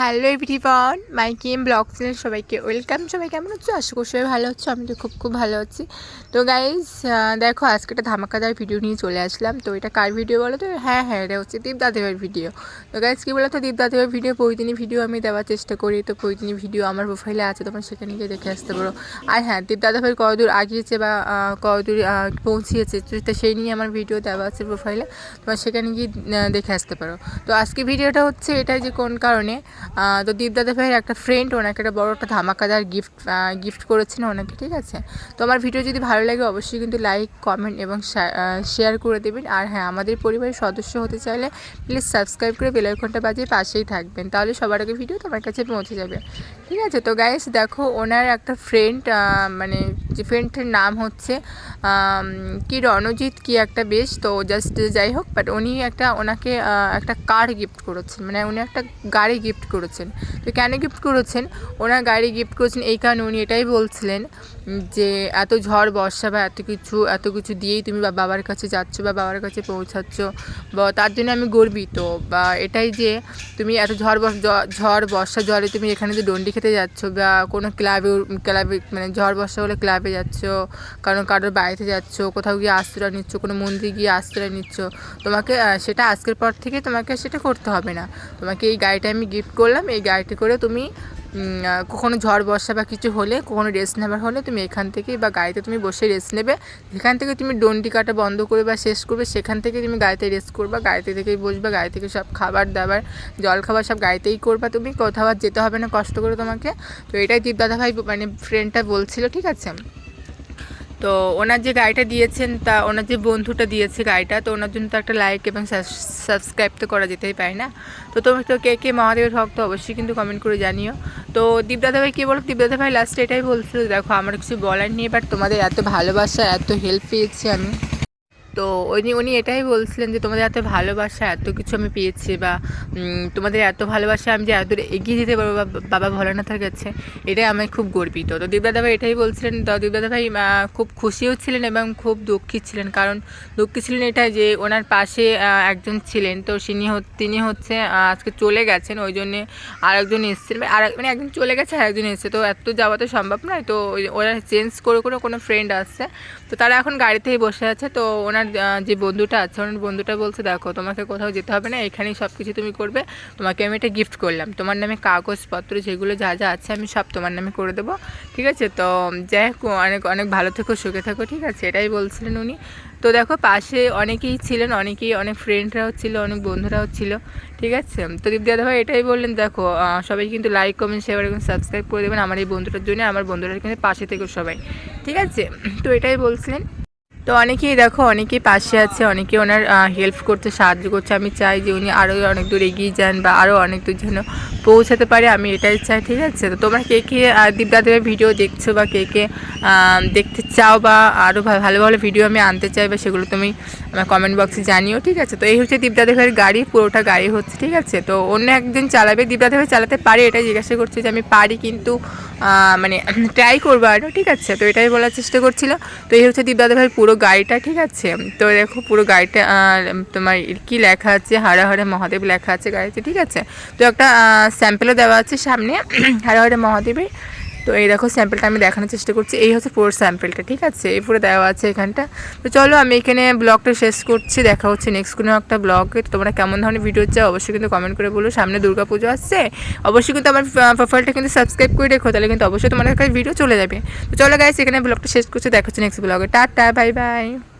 Hello everyone, my game blog channel সবাইকে welcome. সবাই কেমন হচ্ছে আশা করি সবাই ভালো হচ্ছে আমি তো খুব খুব ভালো আছি। তো গাইজ দেখো আজকে একটা ধামাকাদার ভিডিও নিয়ে চলে আসলাম। তো এটা কার ভিডিও বলো তো? হ্যাঁ হ্যাঁ এটা হচ্ছে দীপ দাদেবের ভিডিও তো গাইজ কী বলো তো দীপ ভিডিও প্রতিদিনই ভিডিও আমি দেওয়ার চেষ্টা করি। তো প্রতিদিনই ভিডিও আমার প্রোফাইলে আছে, তোমরা সেখানে গিয়ে দেখে আসতে পারো। আর হ্যাঁ দীপ দাদাভাই কতদূর আগিয়েছে বা কতদূর পৌঁছিয়েছে, তো সেই নিয়ে আমার ভিডিও দেওয়া আছে প্রোফাইলে তোমরা সেখানে গিয়ে দেখে আসতে পারো। তো আজকে ভিডিওটা হচ্ছে এটাই যে কোন কারণে তো দীপদাদা ভাইয়ের একটা ফ্রেন্ড ওনাকে একটা বড় একটা ধামাকাদার গিফট গিফট করেছেন ওনাকে, ঠিক আছে? তো আমার ভিডিও যদি ভালো লাগে, অবশ্যই কিন্তু লাইক কমেন্ট এবং শেয়ার করে দেবেন। আর হ্যাঁ আমাদের পরিবারের সদস্য হতে চাইলে প্লিজ সাবস্ক্রাইব করে বেলাইকনটা বাজিয়ে পাশেই থাকবেন। তাহলে সবার আগে ভিডিও তোমার কাছে পৌঁছে যাবে। ঠিক আছে? তো গাইস দেখো, ওনার একটা ফ্রেন্ড মানে যে ফ্রেন্ডের নাম হচ্ছে কি রণজিৎ কি একটা বেশ, তো জাস্ট যাই হোক বাট উনি একটা, ওনাকে একটা কার গিফট করেছেন। মানে উনি একটা গাড়ি গিফট করেছেন। তো কেন গিফট করেছেন? ওনার গাড়ি গিফট করেছেন এই কারণে উনি এটাই বলছিলেন। যে এত ঝড়, বর্ষা বা এত কিছু এত কিছু দিয়েই তুমি বাবার কাছে যাচ্ছ বা বাবার কাছে পৌঁছাচ্ছ বা তার জন্য আমি গর্বিত বা এটাই যে তুমি এত ঝড় ঝড়, বর্ষা জলে তুমি এখানে যে ডন্ডি খেতে যাচ্ছ বা কোনো ক্লাবে ক্লাবে মানে ঝড়, বর্ষা হলে ক্লাবে যাচ্ছ কারণ কারোর বাড়িতে যাচ্ছ, কোথাও গিয়ে আশ্রয় নিচ্ছ, কোনো মন্দিরে গিয়ে আশ্রয় নিচ্ছ, তোমাকে সেটা আজকের পর থেকে তোমাকে সেটা করতে হবে না। তোমাকে এই গাড়িটা আমি গিফট করলাম, এই গাড়িটি করে তুমি কখনো ঝড়, বর্ষা বা কিছু হলে, কখনো রেস্ট নেবার হলে তুমি এখান থেকে বা গাড়িতে তুমি বসে রেস্ট নেবে। যেখান থেকে তুমি ডন্ডি কাটা বন্ধ করে বা শেষ করবে, সেখান থেকে তুমি গাড়িতে রেস্ট করবা, গাড়িতে থেকেই বসবে, গাড়ি থেকে সব খাবার দাবার, জল খাবার সব গাড়িতেই করবা। তুমি কোথাও আর যেতে হবে না, কষ্ট করে তোমাকে। তো এটাই দীপ দাদা ভাই মানে ফ্রেন্ডটা বলছিল, ঠিক আছে? তো ওনার যে গাড়িটা দিয়েছেন তা, ওনার যে বন্ধুটা দিয়েছে গাড়িটা, তো ওনার জন্য তো একটা লাইক এবং সাবস্ক্রাইব তো করা যেতেই পারে না? তো তোমার তো কে কে মহাদেবের ভক্ত অবশ্যই কিন্তু কমেন্ট করে জানিও। তো দীপদাদা ভাই কী বলো? দীপদাদা ভাই লাস্টে এটাই বলছিল, দেখো, আমার কিছু বলার নেই বাট তোমাদের এত ভালোবাসা, এত হেল্প পেয়েছি আমি। তো উনি উনি এটাই বলছিলেন যে তোমাদের এত ভালোবাসা, এত কিছু আমি পেয়েছি বা তোমাদের এত ভালোবাসা আমি যে এত এগিয়ে যেতে পারব বাবা ভোলানাথের কাছে, এটাই আমি খুব গর্বিত। তো দীপদাদা ভাই এটাই বলছিলেন, তো দীপদাদা ভাই খুব খুশিও ছিলেন এবং খুব দুঃখী ছিলেন। কারণ দুঃখী ছিলেন এটা যে ওনার পাশে একজন ছিলেন। তো তিনি তিনি হচ্ছে আজকে চলে গেছেন, ওই জন্যে আরেকজন এসেছিলেন আর মানে একজন চলে গেছে আর একজন এসেছে। তো এত যাওয়া তো সম্ভব নয়। তো ওরা চেঞ্জ করে করে কোনো ফ্রেন্ড আসছে তো তারা এখন গাড়িতেই বসে আছে। তো ওনার আহ, যে বন্ধুটা আছে ওনার বন্ধুটা বলছে দেখো তোমাকে কোথাও যেতে হবে না এখানেই সব কিছু তুমি করবে। তোমাকে আমি এটা গিফট করলাম। তোমার নামে কাগজপত্র যেগুলো যা যা আছে আমি সব তোমার নামে করে দেবো। ঠিক আছে? তো যাই হোক অনেক অনেক ভালো থেকো সুখে থাকো ঠিক আছে? এটাই বলছিলেন উনি। তো দেখো পাশে অনেকেই ছিলেন অনেকেই অনেক ফ্রেন্ডরাও ছিল অনেক বন্ধুরাও ছিল ঠিক আছে? তো দীপ দাদা ভাই এটাই বললেন দেখো সবাই কিন্তু লাইক কমেন্ট শেয়ার এবং সাবস্ক্রাইব করে দেবেন আমার এই বন্ধুটার জন্য আমার বন্ধুরা কিন্তু পাশে থেকে সবাই। ঠিক আছে? তো এটাই বলছিলেন। তো অনেকেই দেখো অনেকেই পাশে আছে অনেকে ওনার হেল্প করতে সাহায্য করছে। আমি চাই যে উনি আরও অনেক দূর এগিয়ে যান বা আরও অনেক দূর যেন পৌঁছাতে পারে আমি এটাই চাই ঠিক আছে? তো তোমরা কে কে আহ, দীপদাদেবের ভিডিও দেখছ বা কে কে দেখতে চাও বা আরও ভালো ভালো ভিডিও আমি আনতে চাই বা সেগুলো তুমি আমার কমেন্ট বক্সে জানিও ঠিক আছে? তো এই হচ্ছে দীপদাদেবের গাড়ি পুরোটা গাড়ি হচ্ছে ঠিক আছে? তো অন্য একজন চালাবে দীপদাদেবের চালাতে পারে এটাই জিজ্ঞাসা করছে যে আমি পারি কিন্তু মানে ট্রাই করব আরও ঠিক আছে? তো এটাই বলার চেষ্টা করছিল। তো এই হচ্ছে দীপদাদা ভাই পুরো গাড়িটা, ঠিক আছে? তো দেখো পুরো গাড়িটা তোমার কি লেখা আছে? হারা হরে মহাদেব লেখা আছে গাড়িতে, ঠিক আছে? তো একটা স্যাম্পেলও দেওয়া আছে সামনে, হারা হরে মহাদেবের। তো এই দেখো স্যাম্পেলটা আমি দেখানোর চেষ্টা করছি। এই হচ্ছে পুরো স্যাম্পেলটা ঠিক আছে? এই পুরো দেওয়া আছে এখানটা। তো চলো, আমি এখানে ব্লগটা শেষ করছি। দেখা হচ্ছে নেক্সট কোনো একটা ব্লগে। তোমরা কেমন ধরনের ভিডিও চাও, অবশ্যই কিন্তু কমেন্ট করে বলো। সামনে দুর্গা পুজো আসছে। অবশ্যই কিন্তু আমার প্রোফাইলটা কিন্তু সাবস্ক্রাইব করে রেখো। তাহলে কিন্তু অবশ্যই তোমার কাছে ভিডিও চলে যাবে। তো চলো গাইস এখানে ব্লগটা শেষ করছি। দেখা হচ্ছে নেক্সট ব্লগে। Tata bye bye